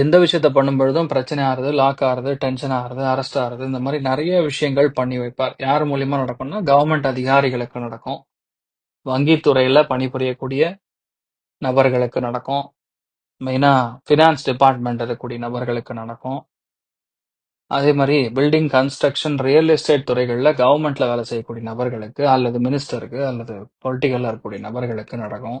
எந்த விஷயத்த பண்ணும்பொழுதும் பிரச்சனை ஆறுது லாக் ஆறுது டென்ஷன் ஆறுது அரெஸ்ட் ஆறுது இந்த மாதிரி நிறைய விஷயங்கள் பண்ணி வைப்பார். யார் மூலியமா நடக்கும்னா கவர்மெண்ட் அதிகாரிகளுக்கு நடக்கும். வங்கித்துறையில பணிபுரியக்கூடிய நபர்களுக்கு நடக்கும். மெயினா ஃபினான்ஸ் டிபார்ட்மெண்ட் இருக்கக்கூடிய நபர்களுக்கு நடக்கும். அதே மாதிரி பில்டிங் கன்ஸ்ட்ரக்ஷன் ரியல் எஸ்டேட் துறைகளில் கவர்மெண்ட்ல வேலை செய்யக்கூடிய நபர்களுக்கு அல்லது மினிஸ்டருக்கு அல்லது பொலிட்டிக்கலில் இருக்கக்கூடிய நபர்களுக்கு நடக்கும்.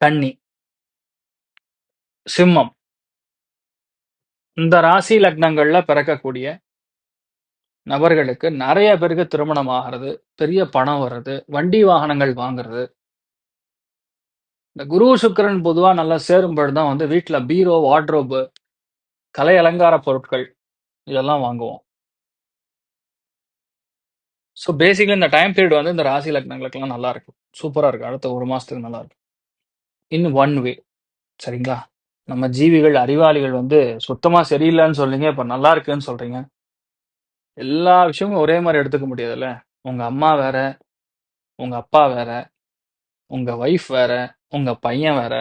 கன்னி. சிம்மம். இந்த ராசி லக்னங்கள்ல பிறக்கக்கூடிய நபர்களுக்கு நிறைய பேருக்கு திருமணம் ஆகிறது பெரிய பணம் வர்றது வண்டி வாகனங்கள் வாங்குறது. இந்த குரு சுக்கிரன் பொதுவாக நல்லா சேரும்பொழுது தான் வந்து வீட்டில் பீரோ வார்ட்ரோபு கலை அலங்கார பொருட்கள் இதெல்லாம் வாங்குவோம். ஸோ பேசிக்கலி இந்த டைம் பீரியட் வந்து இந்த ராசி லக்னங்களுக்கெல்லாம் நல்லா இருக்கும். சூப்பராக இருக்கு அடுத்த ஒரு மாதத்துக்கு நல்லா இருக்கு இன் ஒன் வே சரிங்களா? நம்ம ஜீவிகள் அறிவாளிகள் வந்து சுத்தமாக சரியில்லைன்னு சொல்றீங்க இப்போ நல்லா இருக்குன்னு சொல்றீங்க. எல்லா விஷயமும் ஒரே மாதிரி எடுத்துக்க முடியாதுல்ல? உங்கள் அம்மா வேற உங்கள் அப்பா வேற உங்கள் ஒய்ஃப் வேற உங்கள் பையன் வேற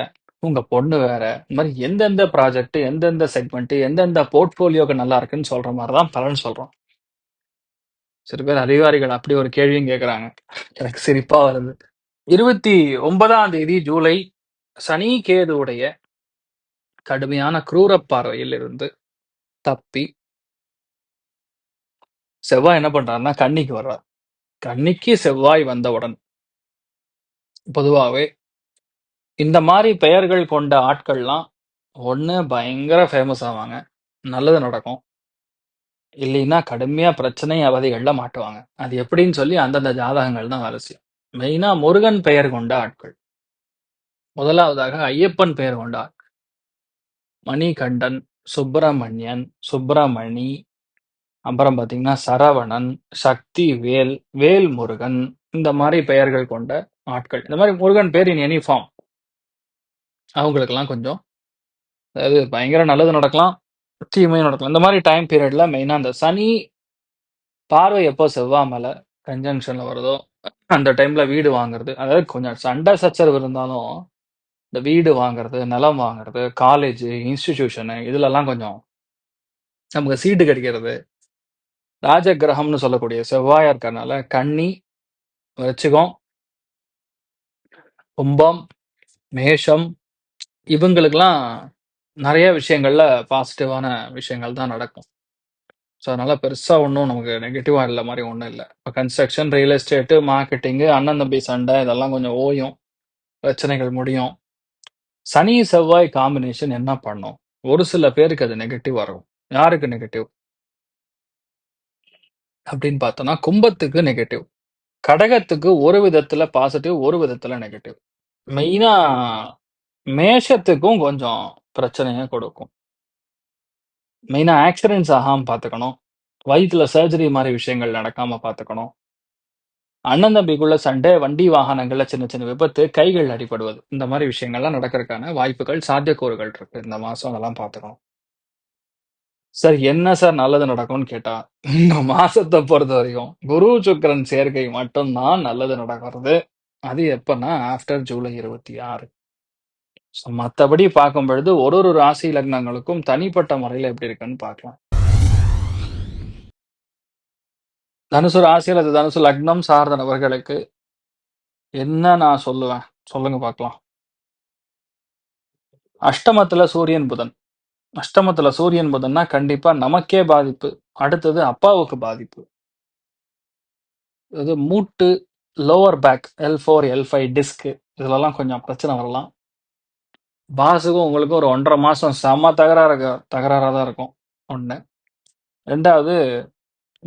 உங்கள் பொண்ணு வேற இந்த மாதிரி எந்தெந்த ப்ராஜெக்ட் எந்தெந்த செக்மெண்ட்டு எந்தெந்த போர்ட்ஃபோலியோக்கு நல்லா இருக்குன்னு சொல்ற மாதிரி தான் பலன் சொல்கிறோம் சில பேர் அதிகாரிகள் அப்படி ஒரு கேள்வியும் கேட்குறாங்க எனக்கு சிரிப்பாக வருது. இருபத்தி ஒன்பதாம் தேதி ஜூலை சனி கேதுவுடைய கடுமையான குரூர பார்வையில் இருந்து தப்பி செவ்வாய் என்ன பண்றாருன்னா கன்னிக்கு வர்றார். கன்னிக்கு செவ்வாய் வந்தவுடன் பொதுவாகவே இந்த மாதிரி பெயர்கள் கொண்ட ஆட்கள்லாம் ஒண்ணு பயங்கர ஃபேமஸ் ஆவாங்க. நல்லது நடக்கும். இல்லைன்னா கடுமையா பிரச்சனை அவதிகள்ல மாட்டுவாங்க. அது எப்படின்னு சொல்லி அந்தந்த ஜாதகங்கள் தான் வேலை செய்யும் மெயினா முருகன் பெயர் கொண்ட ஆட்கள். முதலாவதாக ஐயப்பன் பெயர் கொண்டார். மணிகண்டன் சுப்பிரமணியன் சுப்பிரமணி அப்புறம் பார்த்தீங்கன்னா சரவணன் சக்தி வேல் வேல் முருகன் இந்த மாதிரி பெயர்கள் கொண்ட ஆட்கள். இந்த மாதிரி முருகன் பேர் இன் எனி ஃபார்ம் அவங்களுக்கெல்லாம் கொஞ்சம் அதாவது பயங்கர நல்லது நடக்கலாம் தீமையும் நடக்கலாம். இந்த மாதிரி டைம் பீரியட்ல மெயினாக அந்த சனி பார்வை எப்போ செவ்வாய் கன்ஜங்ஷன்ல வருதோ அந்த டைம்ல வீடு வாங்குறது. அதாவது கொஞ்சம் சண்டை சச்சரவு இருந்தாலும் இந்த வீடு வாங்குறது நிலம் வாங்குறது காலேஜ் இன்ஸ்டிடியூஷனு இதுலலாம் கொஞ்சம் நமக்கு சீட்டு கிடைக்கிறது. ராஜ கிரகம்னு சொல்லக்கூடிய செவ்வாயா இருக்கறனால கன்னி விருச்சிகம் கும்பம் மேஷம் இவங்களுக்கெல்லாம் நிறைய விஷயங்கள்ல பாசிட்டிவான விஷயங்கள் தான் நடக்கும். ஸோ அதனால பெருசா ஒன்றும் நமக்கு நெகட்டிவா இல்லை மாதிரி ஒன்றும் இல்லை. இப்போ கன்ஸ்ட்ரக்ஷன் ரியல் எஸ்டேட்டு மார்க்கெட்டிங்கு அண்ணன் தம்பி சண்டை இதெல்லாம் கொஞ்சம் ஓயும். பிரச்சனைகள் முடியும். சனி செவ்வாய் காம்பினேஷன் என்ன பண்ணும்? ஒரு சில பேருக்கு அது நெகட்டிவ் வரும். யாருக்கு நெகட்டிவ் அப்படின்னு பார்த்தோம்னா கும்பத்துக்கு நெகட்டிவ் கடகத்துக்கு ஒரு விதத்துல பாசிட்டிவ் ஒரு விதத்துல நெகட்டிவ் மெயினா மேஷத்துக்கும் கொஞ்சம் பிரச்சனையை கொடுக்கும். மெயினா ஆக்சிடென்ட்ஸ் ஆகாம பார்த்துக்கணும். வயிற்றுல சர்ஜரி மாதிரி விஷயங்கள் நடக்காம பார்த்துக்கணும். அண்ணன் தம்பிக்குள்ள சண்டை வண்டி வாகனங்கள்ல சின்ன சின்ன விபத்து கைகள் அடிபடுவது இந்த மாதிரி விஷயங்கள்லாம் நடக்கிறதுக்கான வாய்ப்புகள் சாத்தியக்கூறுகள் இருக்கு. இந்த மாசம் அதெல்லாம் பார்த்துக்கணும். சார் என்ன சார் நல்லது நடக்கும்னு கேட்டா இந்த மாசத்தை பொறுத்த வரைக்கும் குரு சுக்கரன் சேர்க்கை மட்டும்தான் நல்லது நடக்கிறது. அது எப்பன்னா ஆஃப்டர் ஜூலை இருபத்தி ஆறு. ஸோ மற்றபடி பார்க்கும் பொழுது ஒரு ஒரு ராசி லக்னங்களுக்கும் தனிப்பட்ட முறையில் எப்படி இருக்குன்னு பார்க்கலாம். தனுசு ராசி அல்லது தனுசு லக்னம் சார்ந்த நபர்களுக்கு என்ன நான் சொல்லுவேன்? சொல்லுங்க பார்க்கலாம். அஷ்டமத்துல சூரியன் புதன். அஷ்டமத்துல சூரியன் புதன்னா கண்டிப்பா நமக்கே பாதிப்பு. அடுத்தது அப்பாவுக்கு பாதிப்பு. இது மூட்டு lower back L four L five disc இதுலலாம் கொஞ்சம் பிரச்சனை வரலாம். பாஸுக்கும் உங்களுக்கும் ஒரு ஒன்றரை மாதம் செம்ம தகராறு தகராறாக தான் இருக்கும். ஒன்று ரெண்டாவது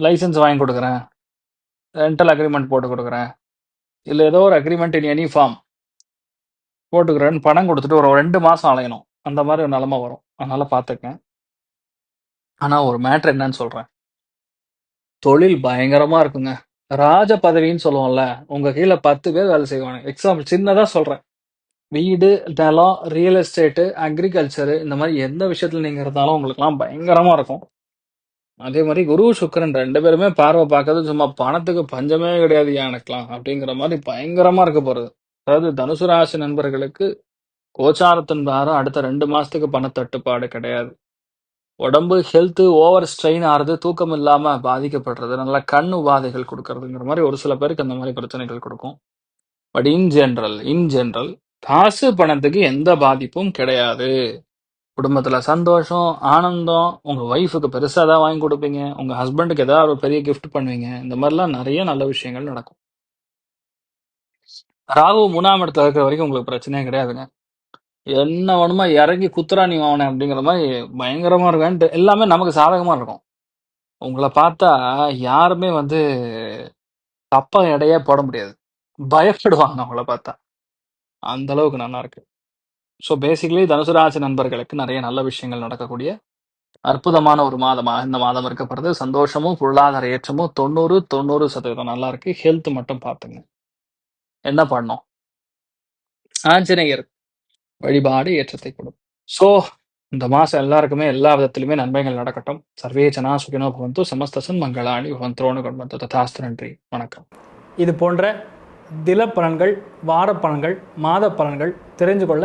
லைசன்ஸ் வாங்கி கொடுக்குறேன். ரெண்டல் அக்ரிமெண்ட் போட்டு கொடுக்குறேன். இல்லை ஏதோ ஒரு அக்ரிமெண்ட் இன் எனி ஃபார்ம் போட்டுக்கிறேன்னு பணம் கொடுத்துட்டு ஒரு ரெண்டு மாதம் அலையணும். அந்த மாதிரி ஒரு நிலமை வரும். அதனால் பார்த்துக்கேன் ஆனால் ஒரு மேட்ரு என்னன்னு சொல்கிறேன் தொழில் பயங்கரமாக இருக்குங்க. ராஜ பதவின்னு சொல்லுவோம்ல உங்கள் கீழே பத்து பேர் வேலை செய்வாங்க எக்ஸாம்பிள் சின்னதாக சொல்கிறேன் வீடு நிலம் ரியல் எஸ்டேட்டு அக்ரிகல்ச்சரு இந்த மாதிரி எந்த விஷயத்தில் நீங்கள் இருந்தாலும் உங்களுக்குலாம் பயங்கரமாக இருக்கும். அதே மாதிரி குரு சுக்கரன் ரெண்டு பேருமே பார்வை பார்க்கறது சும்மா பணத்துக்கு பஞ்சமே கிடையாது எனக்குலாம் அப்படிங்கிற மாதிரி பயங்கரமா இருக்க போறது. அதாவது தனுசு ராசி நண்பர்களுக்கு கோச்சாரத்தின் வாரம் அடுத்த ரெண்டு மாசத்துக்கு பண தட்டுப்பாடு கிடையாது. உடம்பு ஹெல்த்து ஓவர் ஸ்ட்ரெயின் ஆறுது தூக்கம் இல்லாம பாதிக்கப்படுறது நல்ல கண் உபாதைகள் கொடுக்கறதுங்கிற மாதிரி ஒரு சில பேருக்கு அந்த மாதிரி பிரச்சனைகள் கொடுக்கும். But in general in general காசு பணத்துக்கு எந்த பாதிப்பும் கிடையாது. குடும்பத்தில் சந்தோஷம் ஆனந்தம் உங்கள் ஒய்ஃபுக்கு பெருசாக ஏதாவது வாங்கி கொடுப்பீங்க உங்கள் ஹஸ்பண்டுக்கு ஏதாவது ஒரு பெரிய கிஃப்ட் பண்ணுவீங்க இந்த மாதிரிலாம் நிறைய நல்ல விஷயங்கள் நடக்கும். ராகு மூணாம் இடத்துல இருக்கிற வரைக்கும் உங்களுக்கு பிரச்சனையே கிடையாதுங்க. என்ன வேணுமோ இறங்கி குத்துறா நீ அவனை அப்படிங்கிற மாதிரி பயங்கரமாக இருக்கும் எல்லாமே நமக்கு சாதகமாக இருக்கும். உங்களை பார்த்தா யாருமே வந்து தப்பா எடையே போட முடியாது. பயப்படுவாங்க உங்களை பார்த்தா. அந்த அளவுக்கு நல்லா இருக்கு. ஸோ பேசிக்கலி தனுசு ராசி நண்பர்களுக்கு நிறைய நல்ல விஷயங்கள் நடக்கக்கூடிய அற்புதமான ஒரு மாதமாக இந்த மாதம் இருக்கப்படுது சந்தோஷமும் பொருளாதார ஏற்றமும் தொண்ணூறு தொண்ணூறு சதவீதம் நல்லா இருக்கு. ஹெல்த் மட்டும் பார்த்துங்க. என்ன பண்ணோம்? ஆஞ்சநேயர் வழிபாடு ஏற்றத்தை கொடுக்கும் ஸோ இந்த மாதம் எல்லாருக்குமே எல்லா விதத்திலுமே நன்மைகள் நடக்கட்டும். சர்வே ஜனா சுகினோ பவந்து சமஸ்தசன் மங்களாணி பவந்தோனு கொண்டு ததாஸ்து நன்றி. வணக்கம். இது போன்ற தில பலன்கள் வார பலன்கள் மாத பலன்கள் தெரிஞ்சு கொள்ள